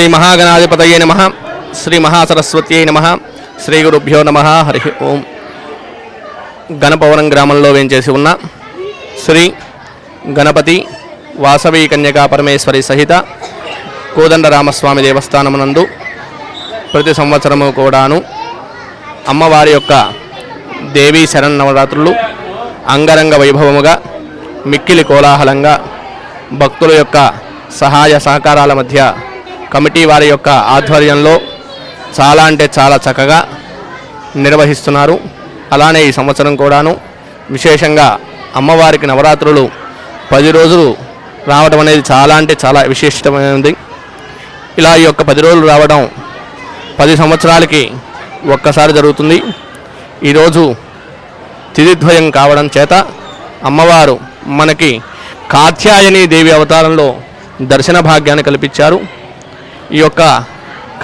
శ్రీ మహాగణాధిపతయే నమ శ్రీ మహాసరస్వత్యై నమ శ్రీ గురుభ్యో నమ హరి ఓం. గణపవనం గ్రామంలో వేంచేసి ఉన్న శ్రీ గణపతి వాసవి కన్యకా పరమేశ్వరి సహిత కోదండరామస్వామి దేవస్థానమునందు ప్రతి సంవత్సరము కూడాను అమ్మవారి యొక్క దేవీ శరన్నవరాత్రులు అంగరంగ వైభవముగా మిక్కిలి కోలాహలంగా భక్తుల యొక్క సహాయ సహకారాల మధ్య కమిటీ వారి యొక్క ఆధ్వర్యంలో చాలా అంటే చాలా చక్కగా నిర్వహిస్తున్నారు. అలానే ఈ సంవత్సరం కూడాను విశేషంగా అమ్మవారికి నవరాత్రులు పది రోజులు రావడం అనేది చాలా అంటే చాలా విశిష్టమైనది. ఇలా ఈ యొక్క పది రోజులు రావడం పది సంవత్సరాలకి ఒక్కసారి జరుగుతుంది. ఈరోజు తిరిద్వయం కావడం చేత అమ్మవారు మనకి కాత్యాయని దేవి అవతారంలో దర్శన భాగ్యాన్ని కల్పించారు. ఈ యొక్క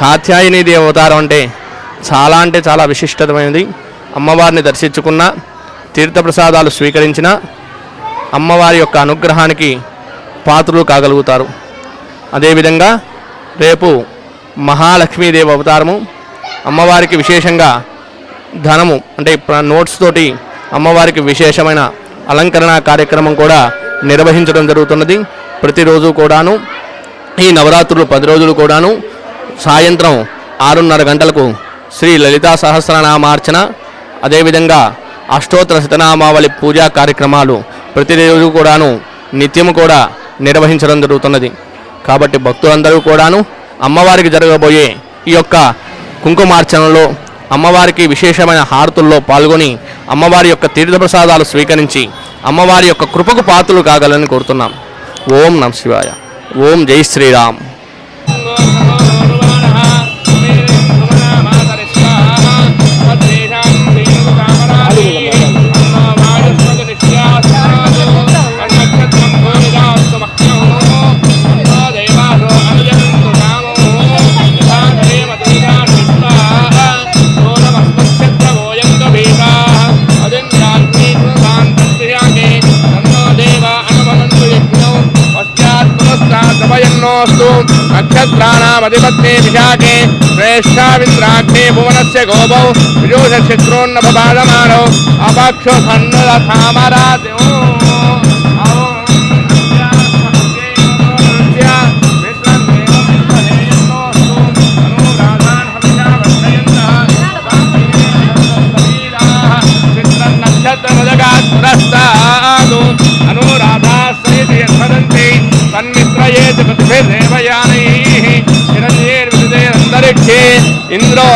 కాత్యాయని దేవి అవతారం అంటే చాలా అంటే చాలా విశిష్టమైనది. అమ్మవారిని దర్శించుకున్న తీర్థప్రసాదాలు స్వీకరించిన అమ్మవారి యొక్క అనుగ్రహానికి పాత్రలు కాగలుగుతారు. అదేవిధంగా రేపు మహాలక్ష్మీదేవి అవతారము అమ్మవారికి విశేషంగా ధనము అంటే నోట్స్ తోటి అమ్మవారికి విశేషమైన అలంకరణ కార్యక్రమం కూడా నిర్వహించడం జరుగుతున్నది. ప్రతిరోజు కూడాను ఈ నవరాత్రులు పది రోజులు కూడాను సాయంత్రం ఆరున్నర గంటలకు శ్రీ లలితా సహస్రనామార్చన అదేవిధంగా అష్టోత్తర శతనామావళి పూజా కార్యక్రమాలు ప్రతిరోజు కూడాను నిత్యము కూడా నిర్వహించడం జరుగుతున్నది. కాబట్టి భక్తులందరూ కూడాను అమ్మవారికి జరగబోయే ఈ యొక్క కుంకుమార్చనలో అమ్మవారికి విశేషమైన హారతుల్లో పాల్గొని అమ్మవారి యొక్క తీర్థప్రసాదాలు స్వీకరించి అమ్మవారి యొక్క కృపకు పాత్రలు కాగలని కోరుతున్నాం. ఓం నమ శివాయ. ఓం జై శ్రీరామ్. నక్షత్రాణామధిపత్నే విశాఖే శ్రేష్టావింద్రాగ్నే భువనస్య గోపౌ విజోషశత్రోన్నపబాధమానౌ అపక్షో సన్నరథామరాజో నక్షత్రమజగాత్రస్తాదు ఇంద్రో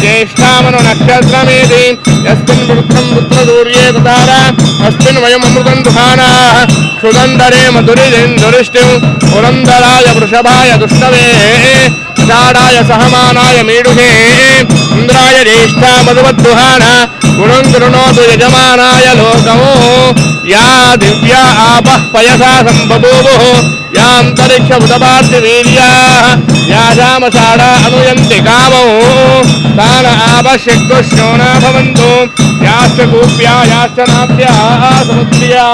జ్యేష్ఠామను నక్షత్రమేది. ఎస్మిన్ వృత్తం పుత్రదూర్యే తదార వయం అమృతం దుహానా. క్షుదందరే మధురిదురిష్టిం పురందరాయ వృషభాయ దుష్టవే. షాఢాయ సహమానాయ మీడుహే ఇంద్రాయ జ్యేష్ఠా మధువద్దుహాన గుణం యజమానాయ లోకము యా దివ్యా ఆపః పయసా సంబూవు యాంతరిక్ష ఉదపార్తి వీర్యా యా యాజామషాఢా అనుయంతి కామౌ తాన ఆపశక్తుశ్రోణా భవంతు యాశ్చ కూప్యా యాశ్చ నాభ్యా సముద్ర్యా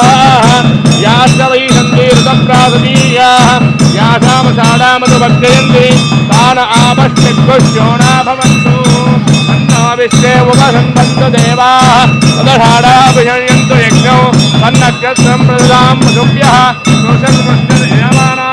యాశ్చ వై సంతి ఋతప్రాసదీయా యాజామషాఢామధుభక్షయంతి తాన ఆపశక్తుశ్రోణా భవంతు అన్నో విశ్వే ఉపసంబంతు దేవా తదషాఢాభిషయంతు యజ్ఞౌ తన్నక్షత్రం ప్రదాం మధుభ్యః రోషన్మృష్టిర్యమానాయ కల్పదాం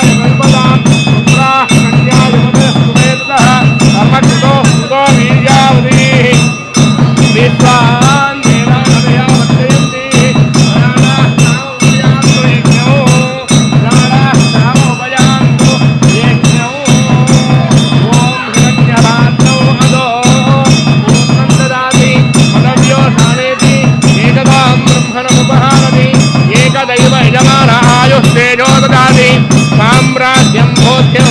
okay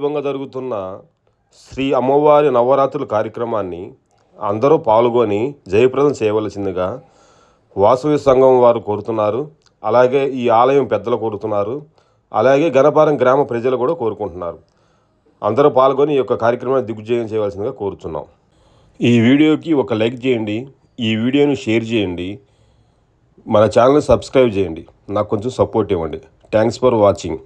జరుగుతున్న శ్రీ అమ్మవారి నవరాత్రుల కార్యక్రమాన్ని అందరూ పాల్గొని జయప్రదం చేయవలసిందిగా వాసవి సంఘం వారు కోరుతున్నారు. అలాగే ఈ ఆలయం పెద్దలు కోరుతున్నారు. అలాగే గణపారం గ్రామ ప్రజలు కూడా కోరుకుంటున్నారు. అందరూ పాల్గొని ఈ యొక్క కార్యక్రమాన్ని దిగ్విజయం చేయవలసిందిగా కోరుతున్నాం ఈ వీడియోకి ఒక లైక్ చేయండి. ఈ వీడియోని షేర్ చేయండి. మన ఛానల్ని సబ్స్క్రైబ్ చేయండి. నాకు కొంచెం సపోర్ట్ ఇవ్వండి. Thanks for watching.